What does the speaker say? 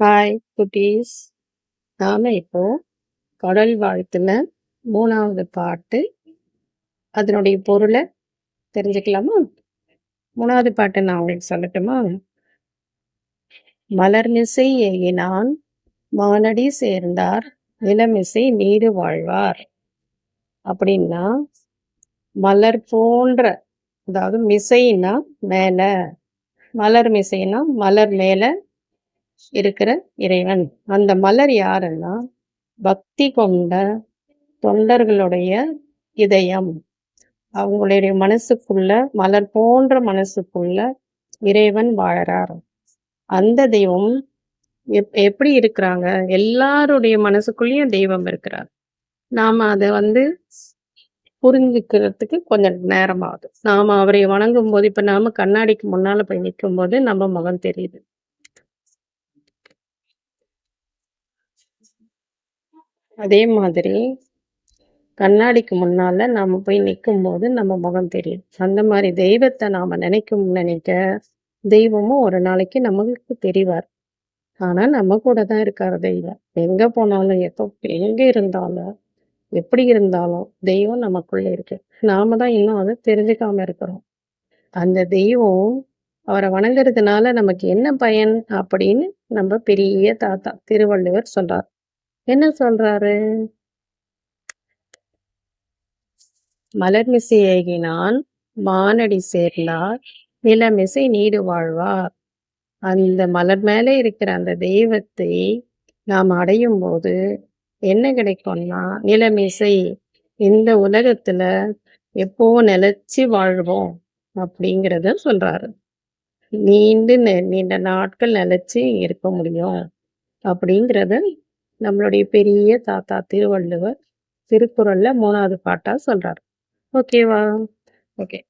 Hi குட்டீஸ். நாம் இப்போ கடல் வாழ்த்துல மூணாவது பாட்டு. அதனுடைய பொருளை தெரிஞ்சுக்கலாமா? மூணாவது பாட்டு நான் உங்களுக்கு சொல்லட்டுமா? மலர்மிசை ஏகினான் மானடி சேர்ந்தார் நிலமிசை நீடு வாழ்வார். அப்படின்னா மலர் போன்ற அதாவது மிசைன்னா மேலே மலர் மிசைன்னா மலர் மேலே இருக்கிற இறைவன். அந்த மலர் யாருன்னா பக்தி கொண்ட தொண்டர்களுடைய இதயம். அவங்களுடைய மனசுக்குள்ள மலர் போன்ற மனசுக்குள்ள இறைவன் வாழறார். அந்த தெய்வம் எப் எப்படி இருக்கிறாங்க? எல்லாருடைய மனசுக்குள்ளேயும் தெய்வம் இருக்கிறார். நாம அதை வந்து புரிஞ்சுக்கிறதுக்கு கொஞ்சம் நேரம் ஆகுது நாம அவரை வணங்கும் போது இப்ப நாம கண்ணாடிக்கு முன்னால போய் நிற்கும் போது நம்ம முகம் தெரியுது. அதே மாதிரி கண்ணாடிக்கு முன்னால் நாம் போய் நிக்கும்போது நம்ம முகம் தெரியும். அந்த மாதிரி தெய்வத்தை நாம் நினைக்கும் நினைக்க, தெய்வமும் ஒரு நாளைக்கு நமக்கு தெரிவார். ஆனால் நம்ம கூட தான் இருக்கார் தெய்வம். எங்கே போனாலும், எப்போ எங்கே இருந்தாலும், எப்படி இருந்தாலும் தெய்வம் நமக்குள்ளே இருக்கு. நாம தான் இன்னும் அதை தெரிஞ்சுக்காம இருக்கிறோம். அந்த தெய்வம் அவரை வணங்குறதுனால நமக்கு என்ன பயன் அப்படின்னு நம்ம பெரிய தாத்தா திருவள்ளுவர் சொல்றார். என்ன சொல்றாரு? மலர்மிசை ஏகினான் மானடி சேர்ந்தார் நிலமிசை நீடு வாழ்வார் அந்த மலர் மேலே இருக்கிற அந்த தெய்வத்தை நாம் அடையும் போது என்ன கிடைக்கும்னா நிலமிசை இந்த உலகத்துல எப்போ நிலைச்சு வாழ்வோம் அப்படிங்கிறத சொல்றாரு நீண்டு நீண்ட நாட்கள் நிலைச்சு இருக்க முடியும் அப்படிங்கிறத நம்மளுடைய பெரிய தாத்தா திருவள்ளுவர் திருக்குறள்ல மூணாவது பாட்டா சொல்றாரு. ஓகேவா? ஓகே.